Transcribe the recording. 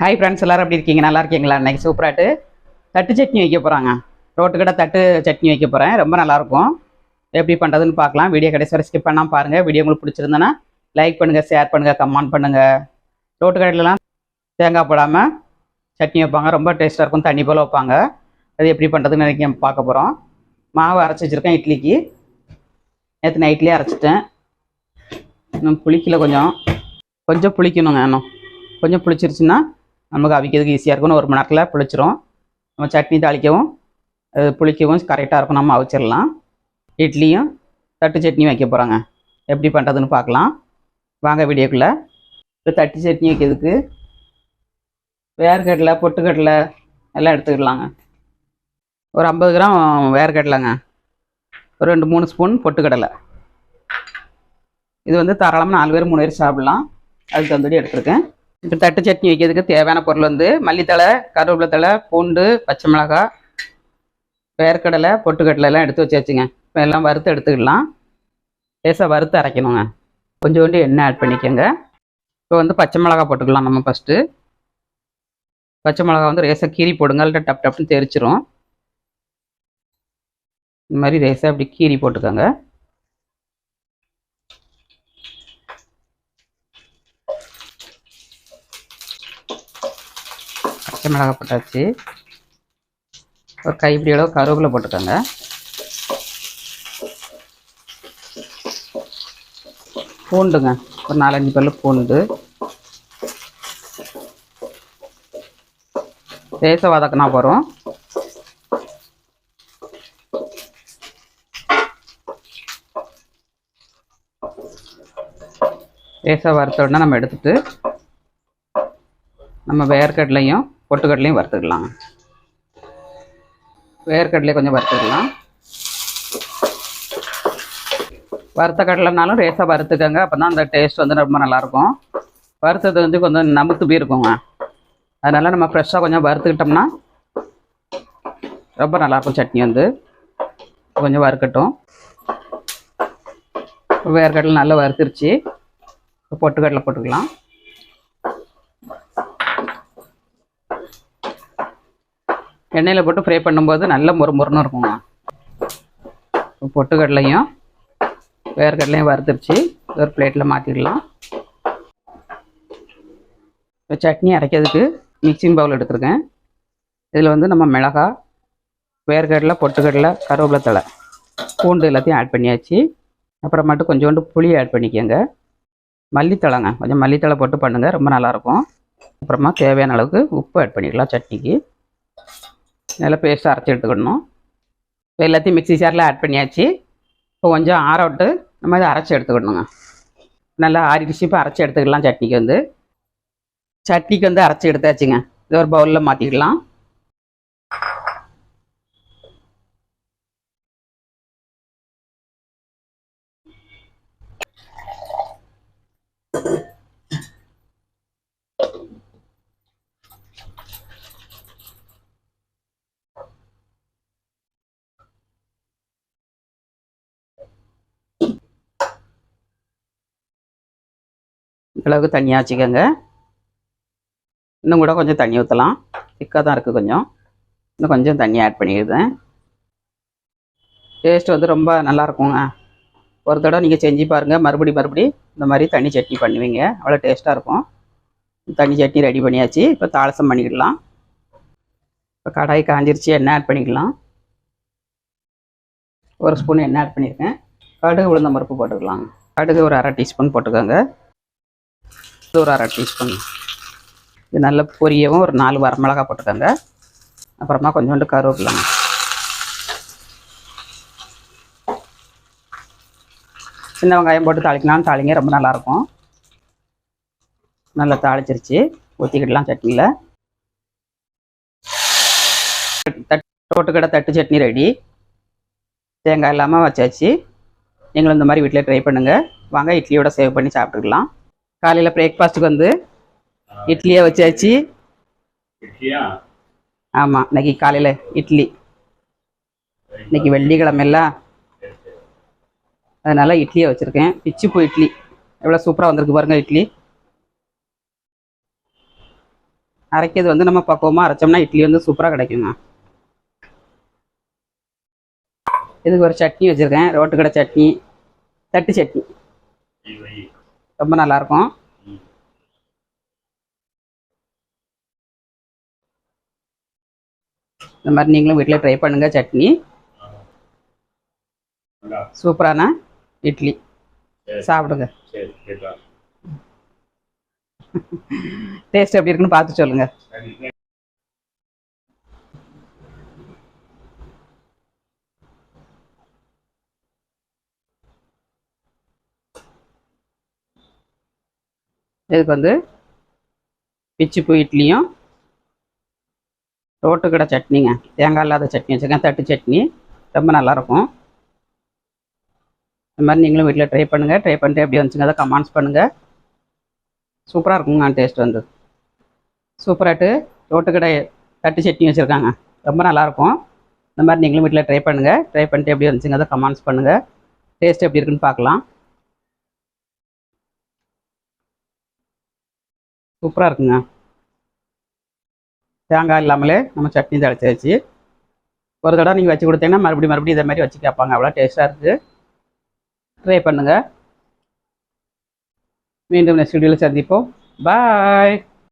Hi friends எல்லாரும் எப்படி இருக்கீங்க? நல்லா இருக்கீங்களா? இன்றைக்கி சூப்பராட்டு தட்டு சட்னி வைக்க போகிறாங்க ரோட்டு கடை தட்டு சட்னி வைக்க போகிறேன் ரொம்ப நல்லாயிருக்கும் எப்படி பண்ணுறதுன்னு பார்க்கலாம். வீடியோ கடைசி வரை ஸ்கிப் பண்ணால் பாருங்கள் வீடியோ உங்களுக்கு பிடிச்சிருந்தேன்னா லைக் பண்ணுங்கள் ஷேர் பண்ணுங்கள் கமெண்ட் பண்ணுங்கள் ரோட்டு கடையிலலாம் தேங்காய் போடாமல் சட்னி வைப்பாங்க. ரொம்ப டேஸ்ட்டாக இருக்கும். தண்ணி போல் வைப்பாங்க. அது எப்படி பண்ணுறதுன்னு நினைக்க பார்க்க போகிறோம் மாவு அரைச்சி வச்சுருக்கேன் இட்லிக்கு. நேற்று நைட்லேயே அரைச்சிட்டேன். இன்னும் புளிக்கல கொஞ்சம். கொஞ்சம் புளிக்கணுங்க இன்னும். கொஞ்சம் புளிச்சிருச்சுன்னா நமக்கு அவிக்கிறதுக்கு ஈஸியாக இருக்கும் ஒரு மணி நேரத்தில் புளிச்சிரும். நம்ம சட்னி தாளிக்கவும் அது புளிக்கவும் கரெக்டாக இருக்கும். நம்ம அவிச்சிடலாம் இட்லியும் தட்டு சட்னி வைக்க போகிறாங்க எப்படி பண்ணுறதுன்னு பார்க்கலாம். வாங்க வீடியோக்குள்ளே. இப்போ தட்டு சட்னி வைக்கிறதுக்கு வேர்க்கடலை பொட்டுக்கடலை எல்லாம் எடுத்துக்கிடலாங்க ஒரு ஐம்பது கிராம் வேர்க்கடலைங்க. ஒரு ரெண்டு மூணு ஸ்பூன் பொட்டுக்கடலை. இது வந்து தாராளமாக நாலு பேர் மூணு பேர் சாப்பிட்லாம். அதுக்கு தகுந்தபடி எடுத்துருக்கேன். இப்போ தட்டு சட்னி வைக்கிறதுக்கு தேவையான பொருள் வந்து மல்லித்தழை கருவேப்பிலை தழை பூண்டு பச்சை மிளகாய் வேர்க்கடலை பொட்டுக்கடலை எல்லாம் எடுத்து வச்சாச்சுங்க. இப்போ எல்லாம் வறுத்து எடுத்துக்கலாம். லேசாக வறுத்து அரைக்கணுங்க. கொஞ்சோண்டு எண்ணெய் ஆட் பண்ணிக்கோங்க. இப்போ வந்து பச்சை மிளகா போட்டுக்கலாம் நம்ம ஃபஸ்ட்டு பச்சை மிளகா வந்து ரேசாக கீரி போடுங்க. இல்லை டப் டப்னு தெரிச்சிரும். இந்த மாதிரி ரேசாக அப்படி கீரி போட்டுக்கோங்க. பச்சை மிளகாய் போட்டாச்சு. ஒரு கைப்பிடி அளவு கருவேப்பிலை போட்டுக்கோங்க பூண்டுங்க. ஒரு நாலஞ்சு பல்லு பூண்டு. லேசாக வதக்கினா போகிறோம் லேசாக வறுத்த உடனே நம்ம எடுத்துட்டு நம்ம வேர்க்கடலையும் பொட்டுக்கடலையும் வறுத்துக்கலாம். வேர்க்கடலையும் கொஞ்சம் வறுத்துக்கலாம். வறுத்த கடலைனாலும் ரேஸாக வறுத்துக்கோங்க. அப்போ தான் அந்த டேஸ்ட் வந்து ரொம்ப நல்லாயிருக்கும். வறுத்தது வந்து கொஞ்சம் நமுத்து போய் இருக்குங்க. அதனால் நம்ம ஃப்ரெஷ்ஷாக கொஞ்சம் வறுத்துக்கிட்டோம்னா ரொம்ப நல்லாயிருக்கும் சட்னி வந்து. கொஞ்சம் வறுக்கட்டும். வேர்க்கடலை நல்லா வறுத்துருச்சு. பொட்டுக்கடலை போட்டுக்கலாம். எண்ணெயில் போட்டு ஃப்ரை பண்ணும்போது நல்ல மொறு மொறுன்னு இருக்குங்க. பொட்டுக்கடலையும் வேர்க்கடலையும் வறுத்துருச்சு. ஒரு பிளேட்டில் மாற்றிடலாம் இப்போ சட்னி அரைக்கிறதுக்கு மிக்சிங் பவுல் எடுத்துருக்கேன். இதில் வந்து நம்ம மிளகா வேர்க்கடலை பொட்டுக்கடலை கருவேப்பிலை தழை பூண்டு எல்லாத்தையும் ஆட் பண்ணியாச்சு. அப்புறம் மட்டும் கொஞ்சோண்டு புளி ஆட் பண்ணிக்கோங்க. மல்லித்தலைங்க கொஞ்சம் மல்லித்தலை போட்டு பண்ணுங்கள் ரொம்ப நல்லாயிருக்கும் அப்புறமா தேவையான அளவுக்கு உப்பு ஆட் பண்ணிக்கலாம் சட்னிக்கு. நல்லா பேஸ்ட்டாக அரைச்சி எடுத்துக்கணும். இப்போ எல்லாத்தையும் மிக்ஸி ஜாரில் ஆட் பண்ணியாச்சு. இப்போ கொஞ்சம் ஆற விட்டு நம்ம இதை அரைச்சி எடுத்துக்கணுங்க. நல்லா ஆறிடுச்சு. இப்போ அரைச்சி எடுத்துக்கலாம் சட்னிக்கு வந்து. சட்னிக்கு வந்து அரைச்சி எடுத்தாச்சுங்க. இது ஒரு பவுலில் மாற்றிக்கலாம் அளவுக்கு தண்ணியாக வச்சுக்கோங்க இன்னும் கூட கொஞ்சம் தண்ணி ஊற்றலாம் திக்காக தான் இருக்குது கொஞ்சம். இன்னும் கொஞ்சம் தண்ணி ஆட் பண்ணிடுறேன். டேஸ்ட் வந்து ரொம்ப நல்லா இருக்குங்க. ஒரு தடவை நீங்கள் செஞ்சு பாருங்கள் மறுபடி மறுபடி இந்த மாதிரி தண்ணி சட்னி பண்ணுவீங்க. அவ்வளோ டேஸ்ட்டாக இருக்கும். தண்ணி சட்னி ரெடி பண்ணியாச்சு. இப்போ தாளசம் பண்ணிக்கிடலாம் இப்போ கடாய் காஞ்சிருச்சு. எண்ணெய் ஆட் பண்ணிக்கலாம். ஒரு ஸ்பூன் எண்ணெய் ஆட் பண்ணியிருக்கேன். கடுகு உளுந்தம் பருப்பு போட்டுக்கலாம் கடுகு ஒரு அரை டீஸ்பூன் போட்டுக்கோங்க. இது ஒரு அரை டீஸ்பூன் இது நல்ல பொரியவும் ஒரு நாலு வரமிளகா போட்டுக்கோங்க. அப்புறமா கொஞ்சோண்டு கருவேப்பிலைங்க சின்ன வெங்காயம் போட்டு தாளிக்கலாம் தாளிங்க ரொம்ப நல்லாயிருக்கும். நல்லா தாளிச்சிருச்சு. ஊற்றிக்கிடலாம் சட்னியில். தட் தொட்டுக்கடை தட்டு சட்னி ரெடி. தேங்காய் இல்லாமல் வச்சாச்சு. நீங்களும் இந்த மாதிரி வீட்டில் ட்ரை பண்ணுங்கள் வாங்க இட்லியோட சேவ் பண்ணி சாப்பிட்டுக்கலாம். காலையில் பிரேக்ஃபாஸ்ட்டுக்கு வந்து இட்லியை வச்சாச்சு. இட்லியா? ஆமாம் இன்னைக்கு காலையில் இட்லி. இன்னைக்கு வெள்ளிக்கிழமைல அதனால் இட்லியை வச்சுருக்கேன். பிச்சுப்பூ இட்லி. எவ்வளோ சூப்பராக வந்திருக்கு பாருங்கள் இட்லி. அரைக்கிறது வந்து நம்ம பக்குவமாக அரைச்சோம்னா இட்லி வந்து சூப்பராக கிடைக்குங்க. இதுக்கு ஒரு சட்னி வச்சுருக்கேன். ரோட்டுக்கடை சட்னி தட்டு சட்னி. ரொம்ப நல்லாயிருக்கும் ம். இந்த மாதிரி நீங்களும் வீட்டில் ட்ரை பண்ணுங்கள் சட்னி. சூப்பரான இட்லி. சாப்பிடுங்க. டேஸ்ட் எப்படி இருக்குன்னு பார்த்து சொல்லுங்கள் இதுக்கு வந்து பிச்சுப்பூ இட்லியும் ரோட்டுக்கடை சட்னிங்க. தேங்காய் இல்லாத சட்னி வச்சுருக்கேன். தட்டு சட்னி. ரொம்ப நல்லாயிருக்கும். இந்த மாதிரி நீங்களும் வீட்டில் ட்ரை பண்ணுங்கள் ட்ரை பண்ணிட்டு எப்படி வந்துச்சுங்க அதை கமெண்ட்ஸ் பண்ணுங்கள் சூப்பராக இருக்குங்க டேஸ்ட் வந்து. சூப்பராட்டு ரோட்டுக்கடை தட்டு சட்னி வச்சுருக்காங்க. ரொம்ப நல்லாயிருக்கும். இந்த மாதிரி நீங்களும் வீட்டில் ட்ரை பண்ணுங்கள் ட்ரை பண்ணிட்டு எப்படி வந்துச்சுங்க அதை கமெண்ட்ஸ் பண்ணுங்கள் டேஸ்ட் எப்படி இருக்குன்னு பார்க்கலாம். சூப்பராக இருக்குங்க. தேங்காய் இல்லாமலே நம்ம சட்னி தழைச்சி வச்சு ஒரு தடவை நீங்கள் வச்சு கொடுத்தீங்கன்னா மறுபடியும் மறுபடியும் இதே மாதிரி வச்சு கேட்பாங்க. அவ்வளோ டேஸ்ட்டாக இருக்குது ட்ரை பண்ணுங்கள் மீண்டும் நெக்ஸ்ட் வீடியோவில் சந்திப்போம். பாய்